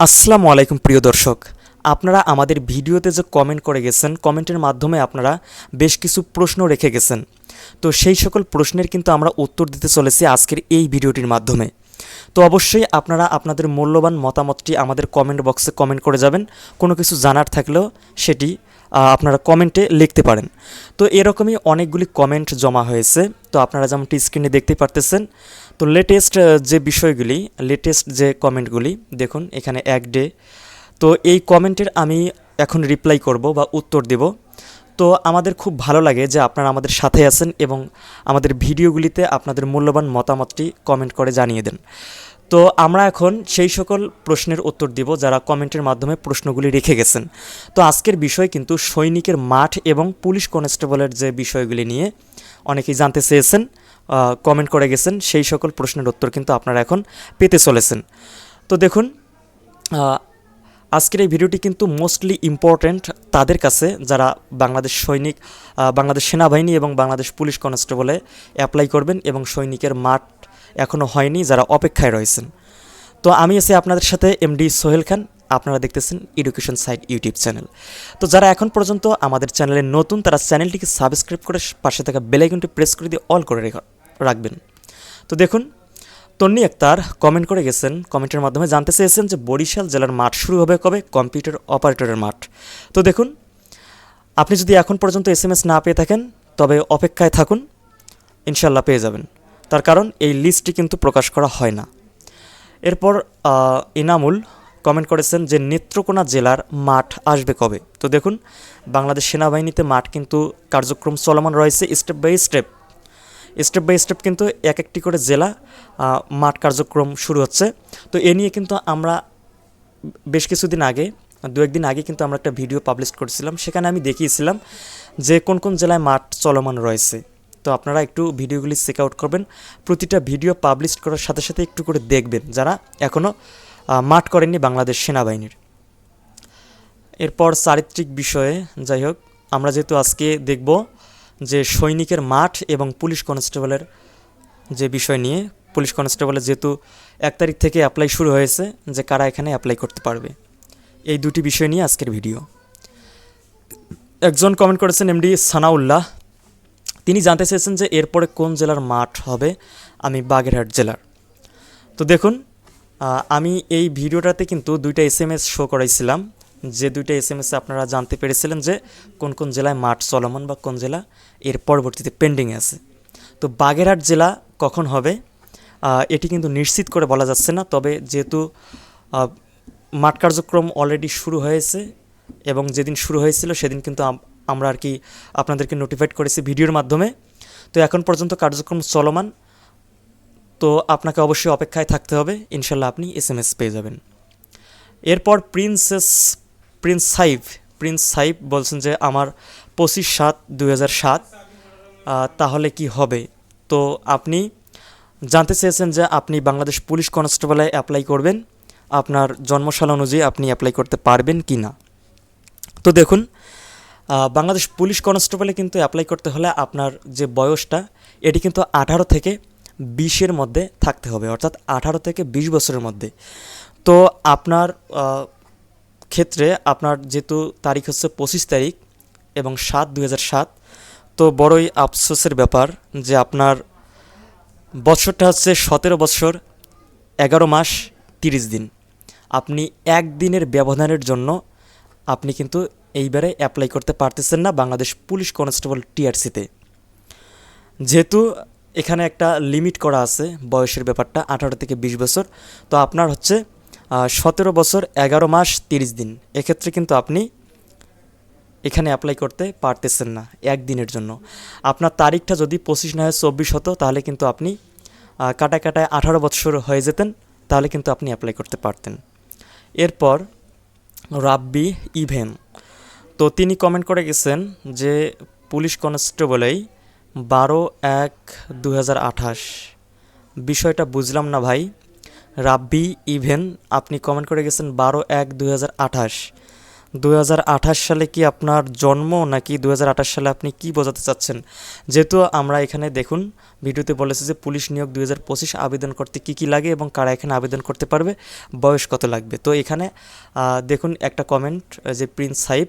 আসসালামু আলাইকুম প্রিয় দর্শক। আপনারা আমাদের ভিডিওতে যে কমেন্ট করে গেছেন কমেন্টের মাধ্যমে আপনারা বেশ কিছু প্রশ্ন রেখে গেছেন। তো সেই সকল প্রশ্নের কিন্তু আমরা উত্তর দিতে চলেছি আজকের এই ভিডিওটির মাধ্যমে। তো অবশ্যই আপনারা আপনাদের মূল্যবান মতামতটি আমাদের কমেন্ট বক্সে কমেন্ট করে যাবেন। কোনো কিছু জানার থাকলেও সেটি আপনারা কমেন্টে লিখতে পারেন। তো এরকমই অনেকগুলি কমেন্ট জমা হয়েছে। তো আপনারা যেমনটি স্ক্রিনে দেখতে পারতেছেন, তো লেটেস্ট যে বিষয়গুলি লেটেস্ট যে কমেন্টগুলি দেখুন এখানে এক ডে তো এই কমেন্টের আমি এখন রিপ্লাই করব বা উত্তর দেব। তো আমাদের খুব ভালো লাগে যে আপনারা আমাদের সাথে আছেন এবং আমাদের ভিডিওগুলিতে আপনাদের মূল্যবান মতামতটি কমেন্ট করে জানিয়ে দেন। তো আমরা এখন সেই সকল প্রশ্নের উত্তর দিব যারা কমেন্টের মাধ্যমে প্রশ্নগুলি রেখে গেছেন। তো আজকের বিষয় কিন্তু সৈনিকের মাঠ এবং পুলিশ কনস্টেবলের যে বিষয়গুলি নিয়ে অনেকেই জানতে চেয়েছেন কমেন্ট করে গেছেন, সেই সকল প্রশ্নের উত্তর কিন্তু আপনারা এখন পেতে চলেছেন। তো দেখুন আজকের এই ভিডিওটি কিন্তু মোস্টলি ইম্পর্ট্যান্ট তাদের কাছে, যারা বাংলাদেশ সৈনিক বাংলাদেশ সেনাবাহিনী এবং বাংলাদেশ পুলিশ কনস্টেবলে অ্যাপ্লাই করবেন এবং সৈনিকের মাঠ এখনও হয়নি, যারা অপেক্ষায় রয়েছেন। তো আমি আছি আপনাদের সাথে এমডি সোহেল খান, আপনারা দেখতেছেন এডুকেশন সাইট ইউটিউব চ্যানেল। তো যারা এখন পর্যন্ত আমাদের চ্যানেলে নতুন, তারা চ্যানেলটিকে সাবস্ক্রাইব করে পাশে থাকা বেলাইকনটি প্রেস করে দিয়ে অল করে রেখা- রাখবেন। তো দেখুন তন্নি আক্তার কমেন্ট করে গেছেন কমেন্টের মাধ্যমে জানতে চেয়েছেন যে বরিশাল জেলার মাঠ শুরু হবে কবে? কম্পিউটার অপারেটরের মাঠ। তো দেখুন, আপনি যদি এখন পর্যন্ত এস না পেয়ে থাকেন, তবে অপেক্ষায় থাকুন ইনশাল্লাহ পেয়ে যাবেন। তার কারণ, এই লিস্টটি কিন্তু প্রকাশ করা হয় না। এরপর ইনামুল কমেন্ট করেছেন যে নেত্রকোনা জেলার মাঠ আসবে কবে? তো দেখুন, বাংলাদেশ সেনাবাহিনীতে মাঠ কিন্তু কার্যক্রম চলমান রয়েছে step by step step by step কিন্তু এক একটি করে জেলা মাঠ কার্যক্রম শুরু হচ্ছে। তো এ নিয়ে কিন্তু আমরা বেশ কিছুদিন আগে, দু একদিন আগে কিন্তু আমরা একটা ভিডিও পাবলিশ করেছিলাম। সেখানে আমি দেখিয়েছিলাম যে কোন কোন জেলায় মাঠ চলমান রয়েছে। তো আপনারা একটু ভিডিওগুলি চেক আউট করবেন। প্রতিটা ভিডিও পাবলিশ করার সাথে সাথে একটু করে দেখবেন যারা এখনও মাঠ করেননি বাংলাদেশ সেনাবাহিনীর। এরপর চারিত্রিক বিষয়ে যাই হোক, আমরা যেহেতু আজকে দেখব যে সৈনিকের মাঠ এবং পুলিশ কনস্টেবলের যে বিষয় নিয়ে, পুলিশ কনস্টেবলের যেহেতু এক তারিখ থেকে অ্যাপ্লাই শুরু হয়েছে, যে কারা এখানে অ্যাপ্লাই করতে পারবে। এই দুটি বিষয় নিয়ে আজকের ভিডিও একজন কমেন্ট করেছেন এমডি সানাউল্লাহ। তিনি জানতে চেয়েছেন যে এরপরে কোন জেলার মাঠ হবে? আমি বাগেরহাট জেলার। তো দেখুন আমি এই ভিডিওটাতে কিন্তু দুইটা এস এম এস শো করাইছিলাম। যে দুইটা এস এম এসে আপনারা জানতে পেরেছিলেন যে কোন কোন জেলায় মাঠ চলমান বা কোন জেলা এর পরবর্তীতে পেন্ডিংয়ে আছে। তো বাগেরহাট জেলা কখন হবে? এটি কিন্তু নিশ্চিত করে বলা যাচ্ছে না, তবে যেহেতু মাঠ কার্যক্রম অলরেডি শুরু হয়েছে এবং যেদিন শুরু হয়েছিল সেদিন কিন্তু আমরা আর কি আপনাদেরকে নোটিফাইড করেছি ভিডিওর মাধ্যমে। তো এখন পর্যন্ত কার্যক্রম চলমান, তো আপনাকে অবশ্যই অপেক্ষায় থাকতে হবে, ইনশাল্লাহ আপনি এস এম এস পেয়ে যাবেন। এরপর princess prince Saif prince Saif বলছেন যে আমার পঁচিশ সাত দুই সাত তাহলে কি হবে? তো আপনি জানতে চেয়েছেন যে আপনি বাংলাদেশ পুলিশ কনস্টেবলে অ্যাপ্লাই করবেন, আপনার জন্মশাল অনুযায়ী আপনি অ্যাপ্লাই করতে পারবেন কি না? তো দেখুন বাংলাদেশ পুলিশ কনস্টেবলে কিন্তু অ্যাপ্লাই করতে হলে আপনার যে বয়সটা, এটি কিন্তু আঠারো থেকে বিশের মধ্যে থাকতে হবে, অর্থাৎ আঠারো থেকে বিশ বছরের মধ্যে। তো আপনার ক্ষেত্রে আপনার যেহেতু তারিখ হচ্ছে পঁচিশ তারিখ এবং সাত দুই সাত, তো বড়ই আফসোসের ব্যাপার যে আপনার বছরটা হচ্ছে সতেরো বছর, এগারো মাস, তিরিশ দিন। আপনি একদিনের ব্যবধানের জন্য আপনি কিন্তু এইবারে অ্যাপ্লাই করতে পারতেছেন না বাংলাদেশ পুলিশ কনস্টেবল টিআরসিতে। যেহেতু এখানে একটা লিমিট করা আছে বয়সের ব্যাপারটা, আঠারো থেকে বিশ বছর, তো আপনার হচ্ছে সতেরো বছর এগারো মাস তিরিশ দিন। এক্ষেত্রে কিন্তু আপনি এখানে অ্যাপ্লাই করতে পারতেছেন না একদিনের জন্য। আপনার তারিখটা যদি পঁচিশ না হয় চব্বিশ হতো তাহলে কিন্তু আপনি আহ, কাটায় আঠারো বছর হয়ে যেতেন তাহলে কিন্তু আপনি অ্যাপ্লাই করতে পারতেন। এরপর রাব্বি ইভেন। তো তিনি কমেন্ট করে গেছেন যে পুলিশ কনস্টেবলেই বারো এক দু বিষয়টা বুঝলাম না ভাই। রাব্বি ইভেন, আপনি কমেন্ট করে গেছেন বারো এক দু হাজার আঠাশ। দু সালে কি আপনার জন্ম, নাকি দু হাজার আঠাশ সালে আপনি কি বোঝাতে চাচ্ছেন? যেহেতু আমরা এখানে দেখুন, ভিডিওতে বলেছে যে পুলিশ নিয়োগ দু হাজার পঁচিশ আবেদন করতে কি কি লাগে এবং কারা এখানে আবেদন করতে পারবে, বয়স কত লাগবে? তো এখানে দেখুন একটা কমেন্ট যে প্রিন্স সাহিব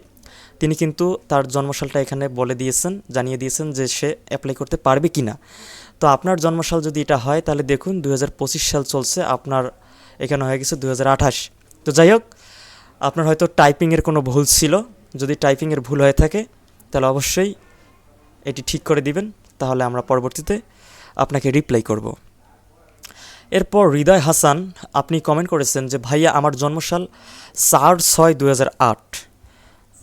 তিনি কিন্তু তার জন্মসালটা এখানে বলে দিয়েছেন, জানিয়ে দিয়েছেন যে সে অ্যাপ্লাই করতে পারবে কি না তো আপনার জন্মসাল যদি এটা হয়, তাহলে দেখুন দু হাজার পঁচিশ সাল চলছে, আপনার এখানে হয়ে গেছে দু হাজার আঠাশ। তো যাই হোক, আপনার হয়তো টাইপিংয়ের কোনো ভুল ছিল। যদি টাইপিংয়ের ভুল হয়ে থাকে, তাহলে অবশ্যই এটি ঠিক করে দিবেন। তাহলে আমরা পরবর্তীতে আপনাকে রিপ্লাই করব। এরপর হৃদয় হাসান, আপনি কমেন্ট করেছেন যে, ভাইয়া, আমার জন্মসাল চার ছয় দু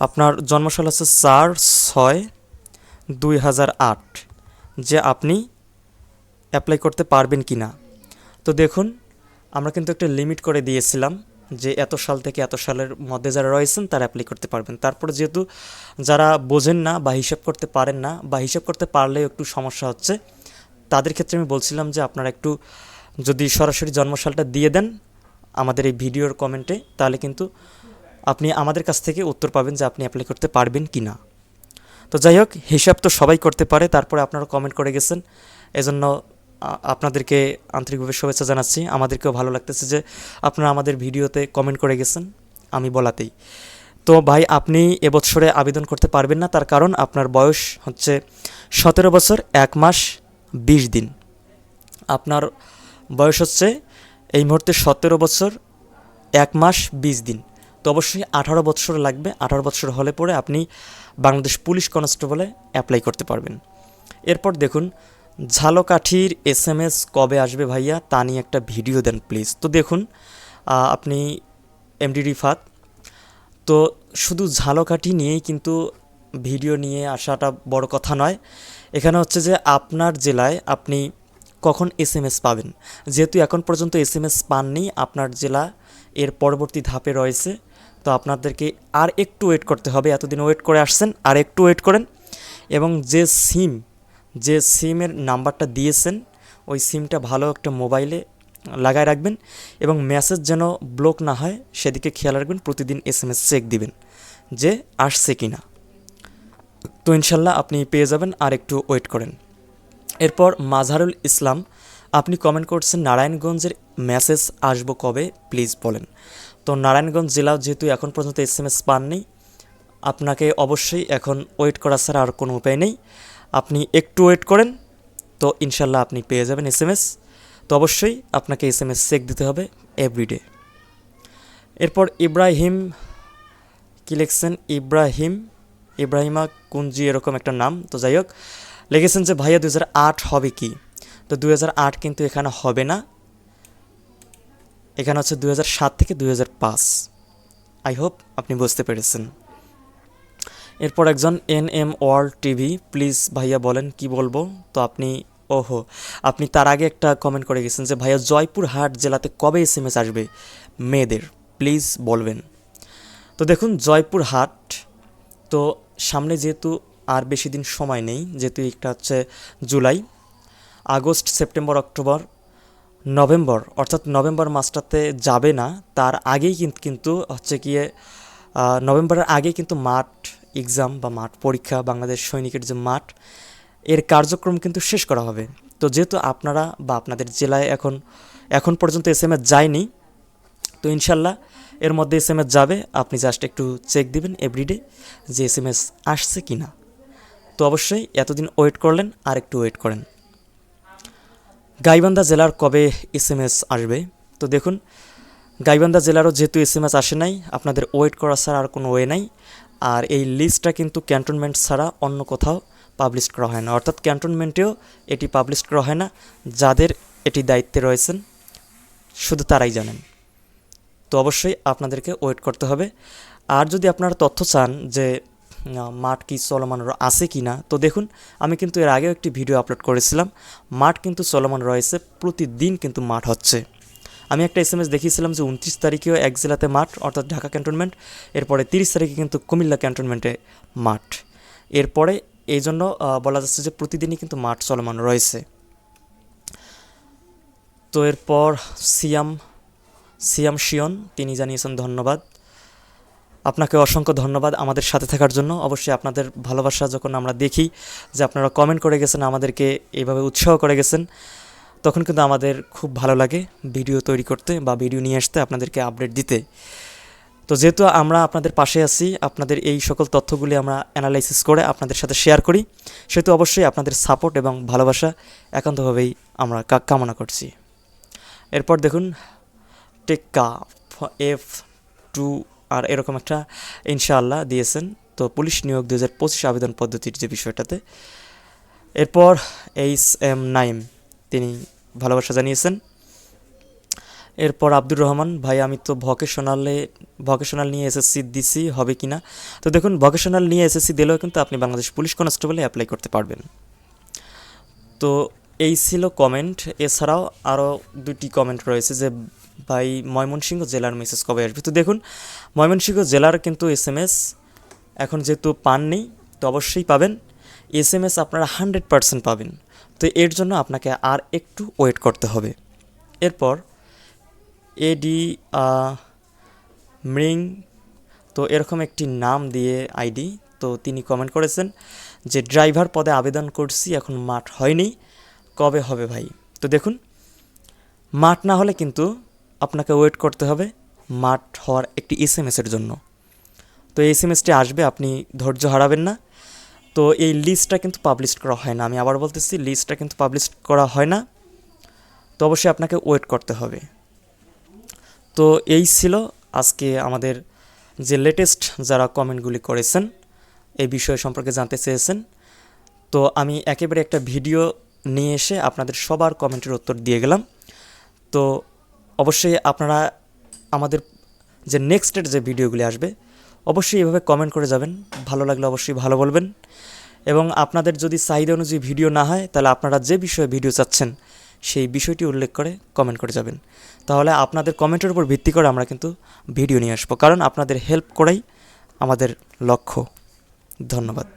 আপনার জন্মসাল হচ্ছে চার ছয় দুই হাজার আট, যে আপনি অ্যাপ্লাই করতে পারবেন কি না। তো দেখুন, আমরা কিন্তু একটা লিমিট করে দিয়েছিলাম যে এত সাল থেকে এত সালের মধ্যে যারা রয়েছেন তারা অ্যাপ্লাই করতে পারবেন। তারপরে যেহেতু যারা বোঝেন না বা হিসাব করতে পারেন না বা হিসাব করতে পারলেও একটু সমস্যা হচ্ছে, তাদের ক্ষেত্রে আমি বলছিলাম যে আপনারা একটু যদি সরাসরি জন্মসালটা দিয়ে দেন আমাদের এই ভিডিওর কমেন্টে তাহলে কিন্তু আপনি আমাদের কাছ থেকে উত্তর পাবেন যে আপনি অ্যাপ্লাই করতে পারবেন কি না তো যাই হোক, হিসাব তো সবাই করতে পারে, তারপরে আপনারা কমেন্ট করে গেছেন। এজন্য আপনাদেরকে আন্তরিকভাবে শুভেচ্ছা জানাচ্ছি। আমাদেরকেও ভালো লাগতেছে যে আপনারা আমাদের ভিডিওতে কমেন্ট করে গেছেন, আমি বলাতেই। তো ভাই, আপনি এবছরে আবেদন করতে পারবেন না, তার কারণ আপনার বয়স হচ্ছে সতেরো বছর, এক মাস, বিশ দিন। আপনার বয়স হচ্ছে এই মুহূর্তে সতেরো বছর, এক মাস, বিশ দিন। তো অবশ্যই আঠারো বছর লাগবে। আঠারো বছর হলে পরে আপনি বাংলাদেশ পুলিশ কনস্টেবলে অ্যাপ্লাই করতে পারবেন। এরপর দেখুন, ঝালকাঠির এস এম এস কবে আসবে ভাইয়া? তা নিয়ে একটা ভিডিও দেন প্লিজ তো দেখুন আপনি এমডি রিফাত, তো শুধু ঝালকাঠি নিয়েই কিন্তু ভিডিও নিয়ে আসাটা বড় কথা নয়। এখানে হচ্ছে যে আপনার জেলায় আপনি কখন এস এম এস পাবেন? যেহেতু এখন পর্যন্ত এস এম এস পাননি, আপনার জেলা এর পরবর্তী ধাপে রয়েছে। তো আপনাদেরকে আর একটু ওয়েট করতে হবে। এতদিন ওয়েট করে আসছেন, আর একটু ওয়েট করেন। এবং যে সিম যে সিমের নাম্বারটা দিয়েছেন, ওই সিমটা ভালো একটা মোবাইলে লাগায় রাখবেন এবং মেসেজ যেন ব্লক না হয়, সেদিকে খেয়াল রাখবেন, প্রতিদিন এস এম এস চেক দিবেন যে আসছে কি না তো ইনশাল্লাহ আপনি পেয়ে যাবেন, আর একটু ওয়েট করেন। এরপর মাঝহারুল ইসলাম, আপনি কমেন্ট করছেন, নারায়ণগঞ্জের মেসেজ আসব কবে? প্লিজ বলেন। তো নারায়ণগঞ্জ জেলাও যেহেতু এখন পর্যন্ত এস এম এস পাননি, আপনাকে অবশ্যই এখন ওয়েট করা ছাড়া আর কোনো উপায় নেই। আপনি একটু ওয়েট করেন, তো ইনশাল্লাহ আপনি পেয়ে যাবেন এস এম এস তো অবশ্যই আপনাকে এস এম এস চেক দিতে হবে এভরিডে এরপর ইব্রাহিম কি লিখছেন? ইব্রাহিম, ইব্রাহিমা কুঞ্জি এরকম একটা নাম। তো যাই হোক, লিখেছেন যে, ভাইয়া দু হাজার আট হবে কি? তো দু হাজার আট কিন্তু এখানে হবে না। এখানে হচ্ছে দু থেকে দু হাজার পাঁচ। আই হোপ আপনি বুঝতে পেরেছেন। এরপর একজন N M world TV please ভাইয়া বলেন কি বলব? তো আপনি, ওহো, আপনি তার আগে একটা কমেন্ট করে গেছেন যে, ভাইয়া, জয়পুরহাট জেলাতে কবে এস এম এস আসবে? মেয়েদের প্লিজ বলবেন। তো দেখুন, জয়পুরহাট, তো সামনে যেহেতু আর বেশি দিন সময় নেই, যেহেতু একটা হচ্ছে July, August, September, October November, অর্থাৎ নভেম্বর মাসটাতে যাবে না। তার আগেই কিন্তু হচ্ছে গিয়ে নভেম্বরের আগেই কিন্তু মাঠ এক্সাম বা মাঠ পরীক্ষা, বাংলাদেশ সৈনিকের যে মাঠ, এর কার্যক্রম কিন্তু শেষ করা হবে। তো যেহেতু আপনারা বা আপনাদের জেলায় এখন এখন পর্যন্ত এস এম এস যায়নি, তো ইনশাল্লাহ এর মধ্যে এস এম এস যাবে। আপনি জাস্ট একটু চেক দিবেন এভরিডে যে এস এম এস আসছে কি না তো অবশ্যই এতদিন ওয়েট করলেন আর একটু ওয়েট করেন। গাইবান্ধা জেলার কবে এস এম এস আসবে? তো দেখুন, গাইবান্ধা জেলারও যেহেতু এস এম এস আসে নাই, আপনাদের ওয়েট করা ছাড়া আর কোনো ওয়ে নাই। আর এই লিস্টটা কিন্তু ক্যান্টনমেন্ট ছাড়া অন্য কোথাও পাবলিশ করা হয় না। অর্থাৎ ক্যান্টনমেন্টেও এটি পাবলিশ করা হয় না, যাদের এটি দায়িত্বে রয়েছেন, শুধু তারাই জানেন। তো অবশ্যই আপনাদেরকে ওয়েট করতে হবে। আর যদি আপনারা তথ্য চান যে মাঠ কি চলমান আছে কি না? তো দেখুন, আমি কিন্তু এর আগেও একটি ভিডিও আপলোড করেছিলাম। মাঠ কিন্তু চলমান রয়েছে, প্রতিদিন কিন্তু মাঠ হচ্ছে। আমি একটা এস এম এস দেখিয়েছিলাম যে উনত্রিশ তারিখেও এক জেলাতে মাঠ, অর্থাৎ ঢাকা ক্যান্টনমেন্ট, এরপরে তিরিশ তারিখে কিন্তু কুমিল্লা ক্যান্টনমেন্টে মাঠ। এরপরে এই জন্য বলা যাচ্ছে যে প্রতিদিনই কিন্তু মাঠ চলমান রয়েছে। তো এরপর সিয়াম সিয়াম শিয়ন, তিনি জানিয়েছেন ধন্যবাদ। আপনাকে অসংখ্য ধন্যবাদ আমাদের সাথে থাকার জন্য। অবশ্যই আপনাদের ভালোবাসা যখন আমরা দেখি যে আপনারা কমেন্ট করে গেছেন, আমাদেরকে এইভাবে উৎসাহ করে গেছেন, তখন কিন্তু আমাদের খুব ভালো লাগে ভিডিও তৈরি করতে বা ভিডিও নিয়ে আসতে, আপনাদেরকে আপডেট দিতে। তো যেহেতু আমরা আপনাদের পাশে আছি, আপনাদের এই সকল তথ্যগুলি আমরা অ্যানালাইসিস করে আপনাদের সাথে শেয়ার করি, সেহেতু অবশ্যই আপনাদের সাপোর্ট এবং ভালোবাসা একান্তভাবেই আমরা কামনা করছি। এরপর দেখুন টেক্কা এফ টু আর এরকম একটা ইনশাআল্লাহ দিয়েছেন। তো পুলিশ নিয়োগ দু হাজার পঁচিশ আবেদন পদ্ধতির যে বিষয়টাতে, এরপর এইচ এম নাইম, তিনি ভালোবাসা জানিয়েছেন। এরপর আব্দুর রহমান, ভাই, আমি তো ভকেশনালে, ভকেশনাল নিয়ে এসএসসি দিছি, হবে কি না? তো দেখুন, ভকেশনাল নিয়ে এসএসসি দিলেও কিন্তু আপনি বাংলাদেশ পুলিশ কনস্টেবলে অ্যাপ্লাই করতে পারবেন। তো এই ছিল কমেন্ট। এছাড়াও আরও দুটি কমেন্ট রয়েছে যে ভাই ময়মনসিংহ জেলার মেসেজ কবে আসবে তো দেখুন, ময়মনসিংহ জেলার কিন্তু এস এম এস এখন যেহেতু পাননি তো অবশ্যই পাবেন। এস এম এস আপনারা হান্ড্রেড পারসেন্ট পাবেন। তো এর জন্য আপনাকে আর একটু ওয়েট করতে হবে। এরপর এডি মৃং, তো এরকম একটি নাম দিয়ে আইডি, তো তিনি কমেন্ট করেছেন যে, ড্রাইভার পদে আবেদন করছি, এখন মাঠ হয়নি, কবে হবে ভাই? তো দেখুন, মাঠ না হলে কিন্তু আপনাকে ওয়েট করতে হবে মাঠ হওয়ার একটি এস এম এসের জন্য। তো এই এস এম এসটি আসবে, আপনি ধৈর্য হারাবেন না। তো এই লিস্টটা কিন্তু পাবলিশ করা হয় না। আমি আবার বলতেছি লিস্টটা কিন্তু পাবলিশ করা হয় না। তো অবশ্যই আপনাকে ওয়েট করতে হবে। তো এই ছিল আজকে আমাদের যে লেটেস্ট যারা কমেন্টগুলি করেছেন, এই বিষয় সম্পর্কে জানতে চেয়েছেন। তো আমি একেবারে একটা ভিডিও নিয়ে এসে আপনাদের সবার কমেন্টের উত্তর দিয়ে গেলাম। তো অবশ্যই আপনারা আমাদের যে নেক্সটের যে ভিডিওগুলি আসবে, অবশ্যই এভাবে কমেন্ট করে যাবেন। ভালো লাগলে অবশ্যই ভালো বলবেন। এবং আপনাদের যদি চাহিদা অনুযায়ী ভিডিও না হয়, তাহলে আপনারা যে বিষয়ে ভিডিও চাচ্ছেন, সেই বিষয়টি উল্লেখ করে কমেন্ট করে যাবেন। তাহলে আপনাদের কমেন্টের উপর ভিত্তি করে আমরা কিন্তু ভিডিও নিয়ে আসব। কারণ আপনাদের হেল্প করাই আমাদের লক্ষ্য। ধন্যবাদ।